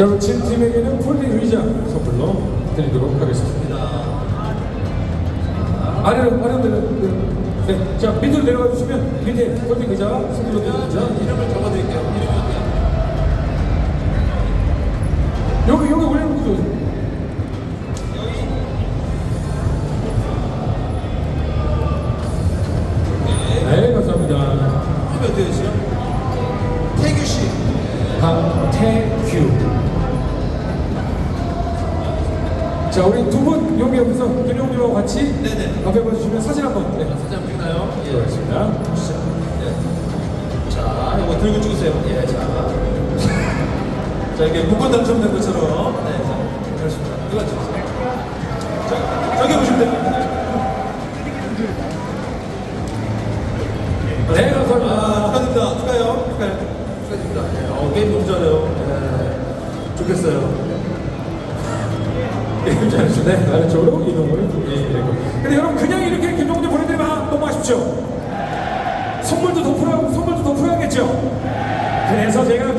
자, 그럼 진 팀에게는 폴딩 의자 선물로 드리도록 하겠습니다. 아래로, 아래로 내려, 내려. 네, 자, 밑으로 내려가 주시면 밑에 폴딩 의자 선물로 드립니다. 이름을 적어드릴게요. 이름이 어때요? 여기, 여기 올려놓고 무건 당첨된 것처럼. 네, 자, 그렇습니다. 누가 찍으세요? 자, 저기 보시면 됩니다. 네, 감사합니다. 아, 축하드립니다. 축하해요. 축하해요. 축하드립니다. 예, 어, 게임 너무 잘해요. 예, 좋겠어요. 게임 잘하시네. 네, 아래쪽으로 이동을 부탁드리고. 근데 여러분 그냥 이렇게 김용님 보내드리면 너무 아쉽죠? 선물도 더 풀어, 선물도 더 풀어야겠죠? 그래서 제가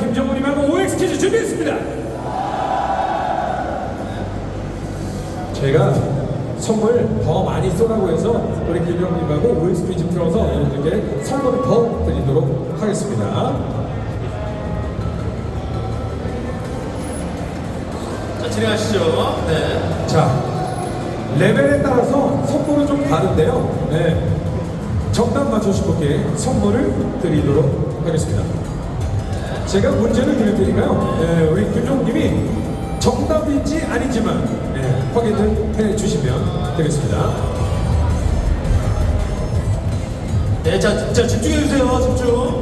쏘라고 해서 우리 김영님하고 OX 퀴즈 풀어서 여러분들께 선물을 더 드리도록 하겠습니다. 자, 진행하시죠. 네. 자, 레벨에 따라서 선물은 좀 다른데요. 네. 정답 맞추신 분께 선물을 드리도록 하겠습니다. 제가 문제를 드릴 테니까요. 네, 우리 김종님이 정답인지 아닌지만 네, 확인을 해 주시면 되겠습니다. 자, 자 집중해주세요. 집중.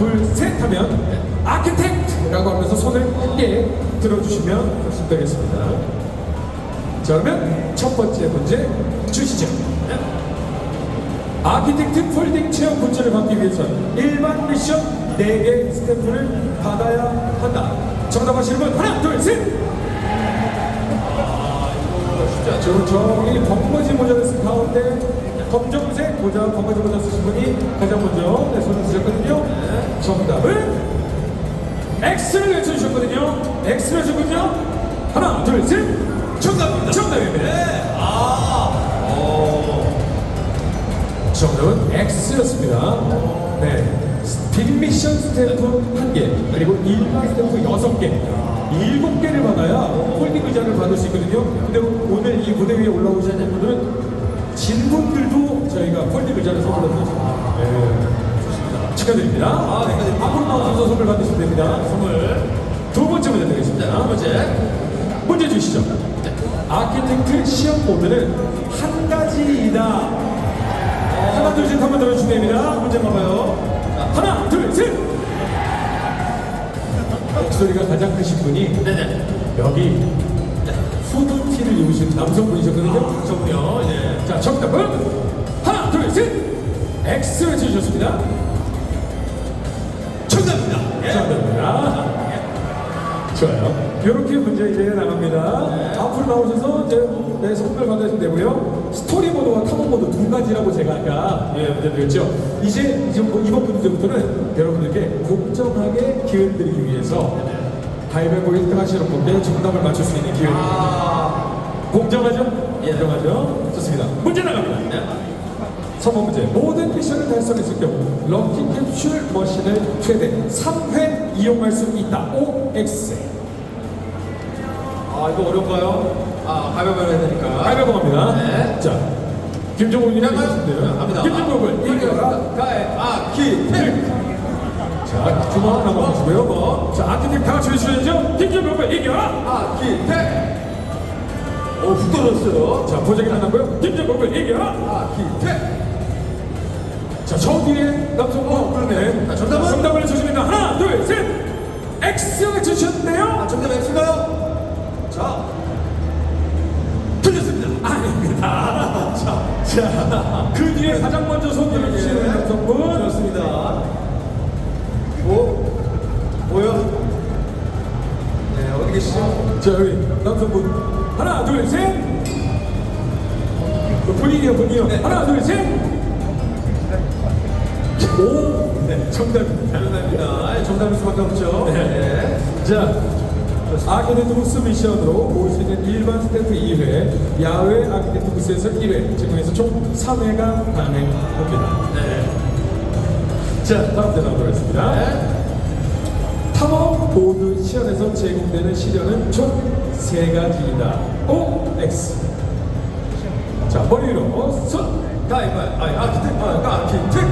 둘, 셋 하면 아키텍트라고 하면서 손을 함께 들어주시면 되겠습니다. 자, 그러면 첫 번째 문제 주시죠. 아키텍트 폴딩 체험 문제를 받기 위해서 일반 미션 4개 스탬프를 받아야 한다. 정답하시는 분 하나, 둘, 셋! 않죠. 저, 저기 쓴 가운데 검정색 모자, 번거지 모자 쓰신 분이 가장 먼저 네, 손을 드셨거든요. 정답은 X를 외쳐주셨거든요. X를 외쳤거든요. 하나, 둘, 셋. 정답입니다. 정답입니다. 네. 아. 오. 정답은 X였습니다. 네. 빅미션 스탬프 1개, 그리고 일반 스탬프 6개, 7개를 받아야 홀딩 의자를 받을 수 있거든요. 근데 오늘 이 무대 위에 올라오신 분들은 진 분들도 저희가 홀딩 의자를 선물로 드렸습니다. 네. 좋습니다. 축하드립니다. 아, 축하드립니다. 앞으로 나오셔서 선물 받으시면 됩니다. 선물. 두 번째 문제 네, 드리겠습니다. 첫 번째. 문제 주시죠. 아키텍트 시험 모드는 한 가지이다. 하나, 둘, 셋 한번 들어주시면 됩니다. 문제 봐봐요. 하나, 둘, 셋! 목소리가 가장 크신 분이 네네. 여기 후드티를 입으신 남성분이셨거든요. 정요. 예. 자, 정답은 하나, 둘, 셋! X를 해주셨습니다. 정답입니다. 예. 정답입니다. 좋아요. 이렇게 문제 이제 나갑니다. 앞으로 나오셔서 이제 네, 선물 받으시면 되고요. 스토리 모드와 탐험 모드 두 가지라고 제가 아까 예, 문제 드렸죠. 이제 이제 뭐 이번 문제부터는 여러분들께 공정하게 기회를 드리기 위해서 가위바위보 1등 하시는 분께 정답을 맞출 수 있는 기회를 아. 공정하죠? 예, 공정하죠? 좋습니다. 문제 나갑니다. 네. 3번 문제. 모든 미션을 달성했을 경우 럭키 캡슐 머신을 최대 3회 이용할 수 있다. OX. 아, 이거 어려운가요? 아, 가위바위보 해야 되니까. 가위바위보 합니다. 네. 자, 김종훈님이 가위바위보. 하시는데요. 갑니다. 김종국을 이겨라. 가위, 아, 키, 팩. 자, 주먹 한번 보시고요. 자, 아티팀 다 같이 해주셔야죠. 김종국을 이겨라. 아, 키, 팩. 오, 훅 떨어졌어요. 자, 보자기 나고요. 김종국을 이겨라. 아, 키, 팩. 자, 저 뒤에 남성 어, 그러네. 자, 정답은? 정답을 해주십니다. 하나, 둘, 셋. X 해주셨는데요. 아, 정답 X인가요? 자, 아닙니다. 자, 자, 그 뒤에 가장 먼저 손들어 주시는 남성분. 좋습니다. 뭐 뭐요? 네 어디 계시죠? 자, 여기 남성분. 하나, 둘, 셋. 그 본인이요, 본인이요. 네. 하나, 둘, 셋. 오, 네, 정답입니다. 감사합니다. 정답일 수밖에 없죠. 네. 자, 아키텍트 부스 미션으로 모을 수 있는 일반 스태프 2회, 야외 아키텍트 부스에서 1회, 지금에서 총 3회가 가능합니다. 네. 자, 다음 대 나오도록 하겠습니다. 네. 탐험 보드 시연에서 제공되는 시련은 총 세 가지이다. O, X. 자, 머리 위로 손. 가위바위보. 아니 아키텍. 아 아키텍.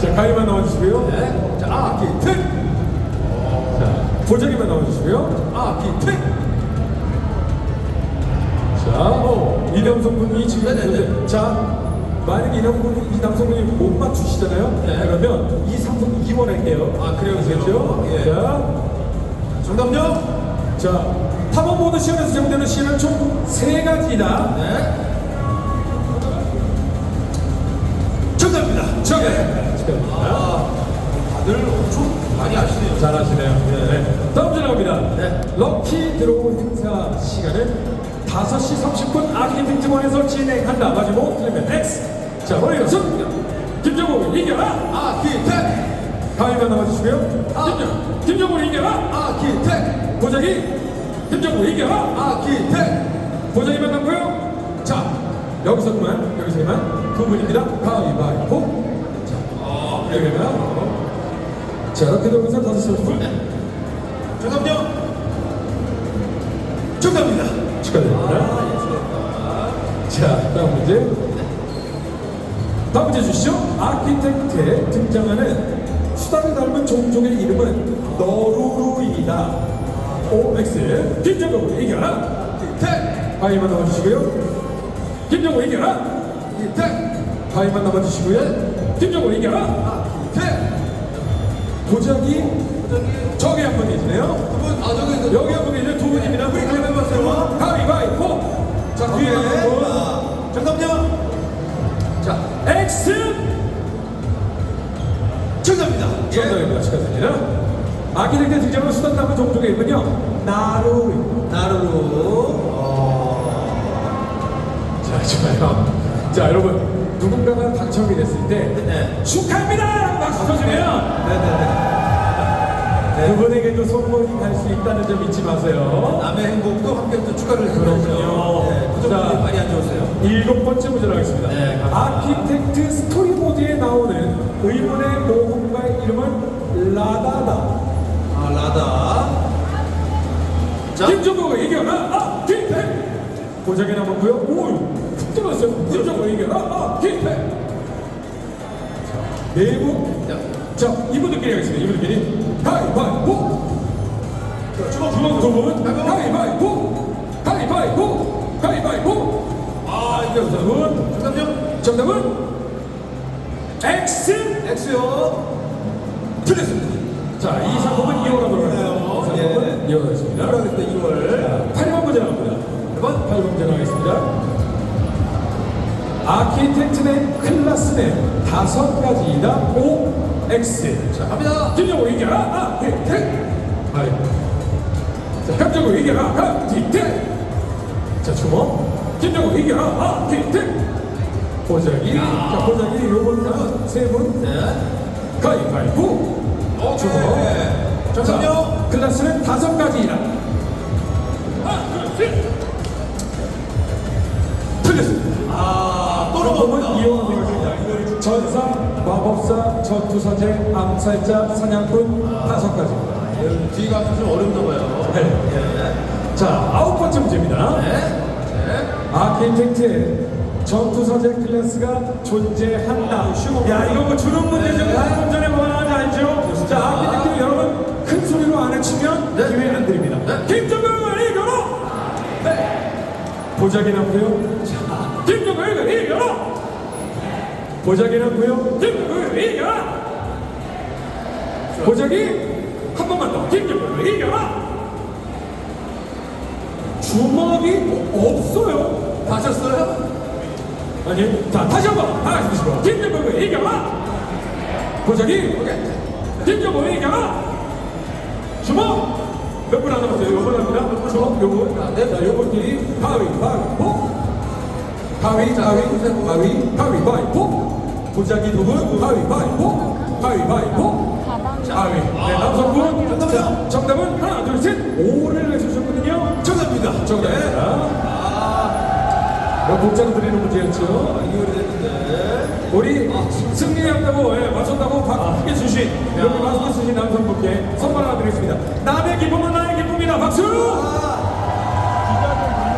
자, 가위만 나와주시고요. 네. 자 아키텍. 자, 보자기만 나와주시고요. 아키텍. 자, 어, 이 남성분이 지금 네네네. 있는데, 자, 만약에 이 남성분이, 이 남성분이 못 맞추시잖아요. 네. 그러면 이 상품 이원할게요. 아, 그래요? 그렇죠? 예. 자, 정답요? 자, 탐험 모드 시연에서 제공되는 시연은 총 세 가지다. 네. 정답입니다. 자, 축하드립니다. 아 다들 엄청 많이 아시네요. 잘하시네요. 네. 다음 주 나옵니다. 네. 럭키 드로우 행사 시간은 5시 30분 아키텍트원에서 진행한다. 마지막 틀리면 X. 자, 머리로 손. 김정우 이겨라. 아키텍. 가위만 나와주시고요. 아. 김정, 김정우 이겨라. 아키텍. 보자기. 김정우 이겨라. 아키텍. 보자기만 남고요. 자, 여기서 그만, 여기서 그만. 두 분입니다. 가위바위보. 자, 아 여기가. 자, 럭키 드로우 행사 5시 30분. 정답요? 정답입니다. 축하드립니다. 자, 다음 문제. 다음 문제 주시죠. 아키텍트에 등장하는 수다를 닮은 종족의 이름은 너루루이다. OX. 김정국 이겨라. 아키텍. 바위만 남아주시고요. 김정국 이겨라. 아키텍. 바위만 남아주시고요. 김정국 이겨라. 아키텍. 도자기 저기 아키텍트 등장하는 수단 남은 종족의 이름은요. 나루루. 나루루. 어... 자, 좋아요. 자, 여러분. 누군가가 당첨이 됐을 때 네. 축하합니다! 박수 쳐주면 네네네. 그분에게도 선물이 갈 수 있다는 점 잊지 마세요. 남의 행복도 함께 또 축하를 해주죠. 그럼요. 네, 그 자. 점들이 많이 안 좋으세요. 일곱 번째 문제로 하겠습니다. 네. 아키텍트 스토리보드에 나오는 의문의 모험가의 이름은 라다다. 아 라다. 자 김정국을 이겨라! 아, 김태! 보자기 남았고요. 오, 툭 들어갔어요. 김정국을 이겨라! 아, 김태! 네 분. 자, 자, 이분들끼리 하겠습니다. 이분들끼리. 가위바위보! 자, 주먹 주먹 두 분. 가위바위보. 가위바위보! 가위바위보! 아 이게 자, 분. 정답요? 정답은 X! X요. 틀렸습니다. 자, 이 상품은 이용하도록 그래요. 하겠습니다. 이 상품은 예. 이용하겠습니다. 1월부터 2월. 8번 문제 나옵니다. 1번. 8번 문제 나가겠습니다. 아키텍트 내 클래스 내 다섯 가지이다. O, X. 자 갑니다. 김정우 이겨라. 아, 텍. 아이. 자, 김정우 이겨라. 아, 틱텍. 자, 주먹. 김정우 이겨라. 아, 틱텍. 보자기. 자, 보자기 요번 세 분. 네. 가위바위보. 정답요? 자, 클래스는 다섯 가지이다. 하나, 둘, 셋. 틀렸습니다. 아, 또 하겠습니다. 전사, 마법사, 전투사제, 암살자, 사냥꾼 다섯 가지. 예, 뒤가 좀 어렵나 봐요. 네. 예. 자, 아홉 번째 문제입니다. 네. 네. 아키텍트에 전투사제 클래스가 존재한다. 야, 이거 뭐 주는 문제 중 다음 전에 하는지 알죠? 자, 아키텍트 여러분 큰 소리로 안 외치면 네. 기회 안 드립니다. 네. 김정은 이겨라! 보자기 남고요. 자, 김정은 이겨라! 보자기 남고요. 김정은 이겨라! 보자기 한 번만 더. 김정은 이겨라! 주먹이 없어요. 다쳤어요? 아니, 자, 다시 한 번. 다 같이 보시고. 김정국을 이겨라! 보자기! 김정국을 이겨라! 주먹! 몇분 안 남았어요? 요번 합니다. 주먹, 요번. 네, 자, 요번끼리 가위, 가위, 보! 가위, 가위, 가위, 가위, 가위, 보! 보자기 두 분, 가위, 가위, 보! 가위, 가위, 보! 가위. 네, 남성분. 정답은 하나, 둘, 셋, 오를 내주셨거든요. 정답입니다. 정답입니다. 몇 복장 드리는 문제였죠? 이거리 됐는데. 우리 승리한다고 예, 맞췄다고 박수게 주신 여기 마스크 쓰신 남성분께 선물 하나 드리겠습니다. 남의 기쁨은 나의 기쁨이다. 박수!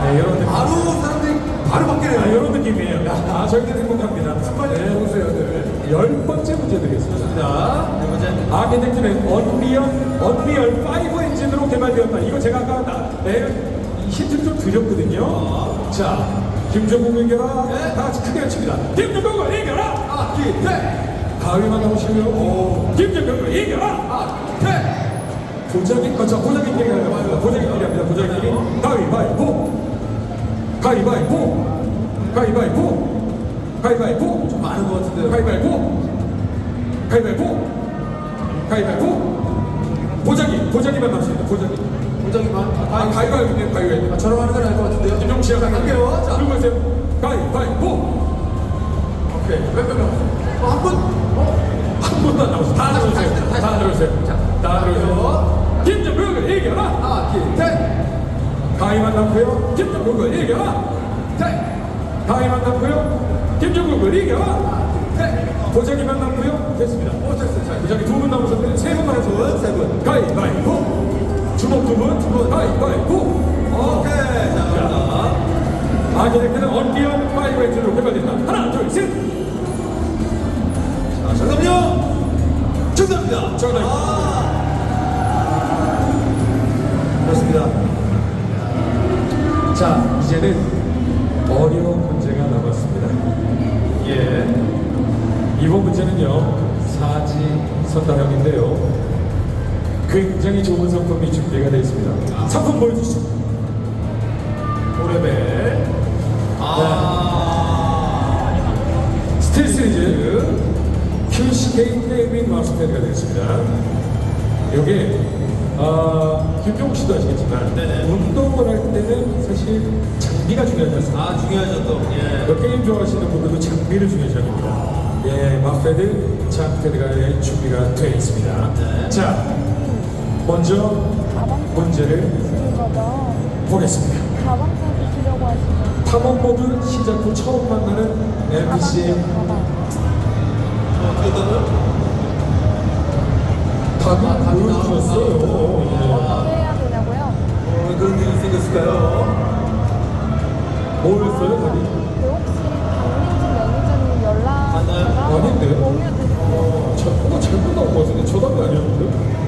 네, 이런 느낌. 바로 사람들이 바로 아, 바뀌네요. 이런 느낌이에요. 아, 저희들 행복합니다. 네, 보세요, 네. 열 번째 문제 드리겠습니다. 자, 네 번째. 아키텍트는 언리얼, 언리얼 5 엔진으로 개발되었다. 이거 제가 아까 나, 네, 힌트 좀 드렸거든요. 자, 김종국 이겨라. 네. 다 같이 크게 외칩니다. 김종국 이겨라. 아, 기, 대. 가위만 나오시고요. 김종국 이겨라. 아, 대. 보자기, 어, 자, 보자기끼리 가요. 보자기끼리 합니다. 보자기끼리. 가위바위보. 가위바위보. 가위바위보. 가위바위보. 좀 많은 것 같은데요. 가위바위보. 가위바위보. 가위바위보. 보자기, 보자기만 나오십니다. 보자기. 아, 아, 가위바위보, 가위바위보. 아, 저럼 하는 건알것 같은데요. 김종 씨가 갈게요. 자, 들고 오세요. 가위바위보. 오케이. 몇몇 명. 어, 한 분. 어, 한 분도 안 나오세요. 다 들어오세요. 다 들어오세요. 자, 다 들어오세요. 김정국을 이겨라. 아, 기, 대. 가위만 남고요. 김정국을 이겨라. 대. 가위만 남고요. 김정국을 이겨라. 대. 보자기만 남고요. 됐습니다. 오, 됐어요. 자, 보자기 두분 남으셨는데 세분 남으셨어요. 세 분. 가위바위보. 주먹 두 분. 주먹 가위바위보. 오케이. 자. 아기네크는 언리언 파이브 엔진으로 개발된다. 하나, 둘, 셋. 자, 정답은요? 정답입니다. 정답. 아. 그렇습니다. 자, 이제는 어려운 문제가 남았습니다. 예. 이번 문제는요, 사지 선다형인데요. 굉장히 좋은 상품이 준비가 되어 있습니다. 상품 보여주시죠. 오레벨. 아. 스틸 시리즈 QCK 게이밍 마우스패드가 되겠습니다. 이게 아, 김종국 씨도 아시겠지만 네네. 운동을 할 때는 사실 장비가 중요하지 않습니까? 아, 중요하죠, 또. 예. 그 게임 좋아하시는 분들도 장비를 중요시 합니다. 예, 마우스패드, 장패드가 준비가 되어 있습니다. 네. 자, 먼저 문제를. 보겠습니다. 탐험보드 시작 후 처음 만나는 NPC의? 답이 보여주셨어요. 어, 왜 그런 일이 생겼을까요? 뭐였어요, 답이? 아닌데요? 공유 드릴게요. 저, 뭔가 잘못 나온 것 같은데 저 답이 아니었는데?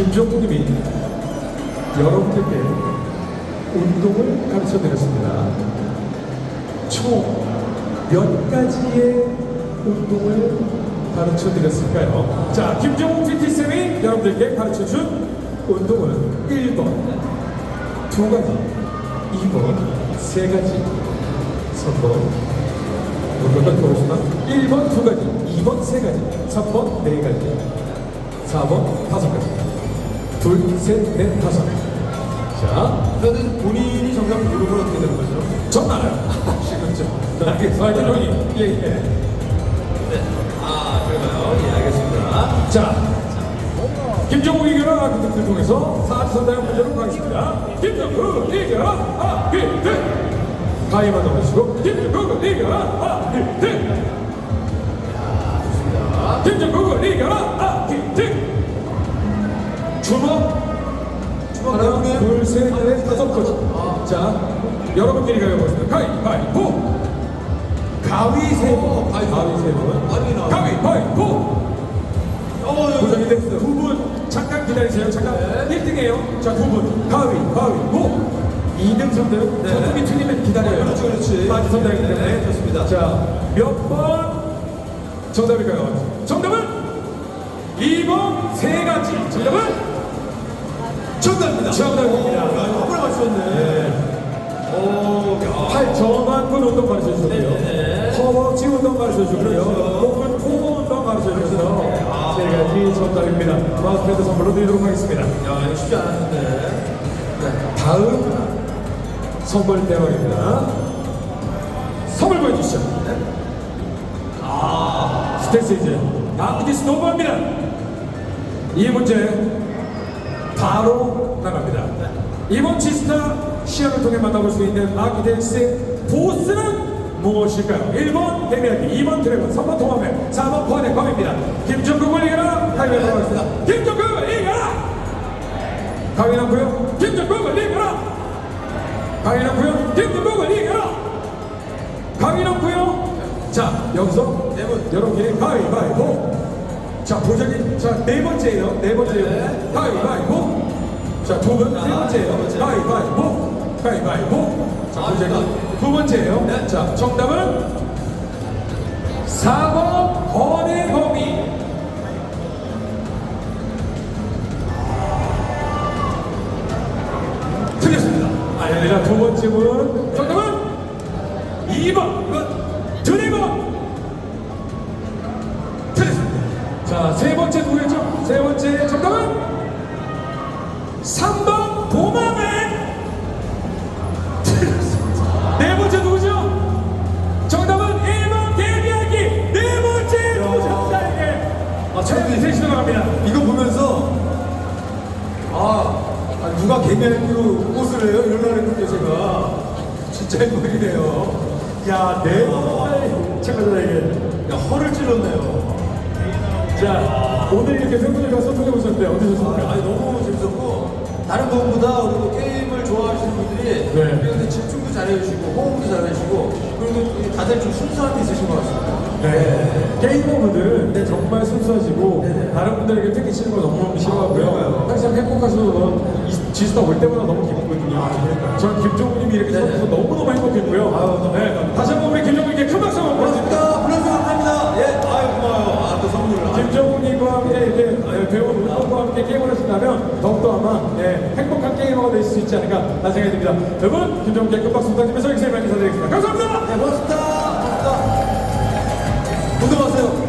김종국님이 여러분들께 운동을 가르쳐 드렸습니다. 총 몇 가지의 운동을 가르쳐 드렸을까요? 자, 김종국 PT쌤이 여러분들께 가르쳐 준 운동은 1번, 두 가지, 2번, 세 가지, 3번, 몇번 들어오시나? 1번 두 가지, 2번 세 가지, 3번 네 가지, 4번 다섯 가지. 둘, 셋, 넷, 다섯. 자, 그러면 본인이 정답 모르면 어떻게 되는 거죠? 전 알아요. 그렇죠. 알겠습니다. 아, 대표님. 예, 예. 네. 아, 그런가요? 예, 알겠습니다. 자, 김정우 이겨라 아키텍트를 통해서 사지선다형 문제로 가겠습니다. 김정우 이겨라 아키텍트 가위만 넣으시고 김정우 이겨라 아키텍트 주먹 하나, 둘, 셋, 넷, 다섯 번. 자, 여러분끼리 가위바위보. 가위바위보. 가위 세 번. 가위 세 번. 가위바위보. 어, 고정이 됐어요. 두분 잠깐 기다리세요. 잠깐. 네. 1등이에요. 자, 두 분. 가위, 가위 보. 2등, 3등. 네. 저쪽이 틀리면 기다려요. 그렇지, 그렇지. 빠지 선다기 때문에. 네, 좋습니다. 자, 몇 번 정답일까요? 정답은 2번 세 가지. 정답은 정답입니다. 정답입니다. 번에 맞추셨네. 오, 야. 팔 정한근 운동 가르쳐 주셨고요. 네. 허벅지 운동 가르쳐 주고요. 그렇죠. 목은 포 운동 가르쳐 주셔서 세 가지 정답입니다. 마우스패드 선물로 드리도록 하겠습니다. 야, 쉽지 않았는데. 네. 다음 선물 대왕입니다. 선물 보여주시죠. 아, 스탠스 이제 아크티스 노브입니다. 이 문제 바로 나갑니다. 이번 지스타 시험을 통해 만나볼 수 있는 아키텍스의 보스는 무엇일까요? 1번 데미안기, 2번 드래곤, 3번 통합맨, 4번 포안의 검입니다. 김정국을 이겨라! 가위바위보 하겠습니다. 김정국을 이겨라! 가위 남고요. 김정국을 이겨라! 가위 남고요. 김정국을 이겨라! 가위 남고요. 자, 여기서 네 분. 여러분끼리 가위바위보. 자, 보자기. 자, 네 번째예요. 네 번째예요. 네. 가위바위보. 자, 두 분. 세 아, 두 번째예요. 번째. 가위바위보. 가위바위보. 자, 아, 보자기. 네. 두 번째예요. 네. 자, 정답은 4번 거대거미. 틀렸습니다. 아닙니다. 두 번째 분. 정답은 2번. 번째 누구였죠? 세 번째 정답은 3번 도마맨. 틀렸습니다. 네 번째 누구죠? 정답은 1번 데뷔하기. 네 번째 도전자에게. 아, 참, 네, 셋이 들어갑니다. 이거 보면서 아, 아, 누가 개미할기로 옷을 해요? 이러려고 했는데 제가 진짜 행복이네요. 야, 네 번째 참가자에게. 야, 허를 찔렀네요. 자, 오늘 이렇게 팬분들과 소통해 보셨는데 어떠셨습니까? 아, 아니 너무 재밌었고 다른 부분보다 그리고 게임을 좋아하시는 분들이 네. 그리고 집중도 잘해주시고 호흡도 잘해주시고 그리고 다들 좀 순수한 게 있으신 것 같습니다. 네. 게이머분들은 정말 순수하시고 다른 분들에게 뺏기치는 거 너무너무 싫어하고요. 그러니까요. 항상 행복하셔서 이 지스타 올 때마다 너무 기쁘거든요. 전 김종우님이 이렇게 네네. 서서 너무너무 행복했고요. 너무 네. 다시 한번 우리 김종우 하신다면 더욱더 아마 네, 행복한 게이머가 될 수 있지 않을까 라는 생각이 듭니다. 여러분 김정훈께 큰 박수 부탁드리면서 여기서 이만 인사드리겠습니다. 감사합니다. 네, 고맙습니다. 고맙습니다. 운동하세요.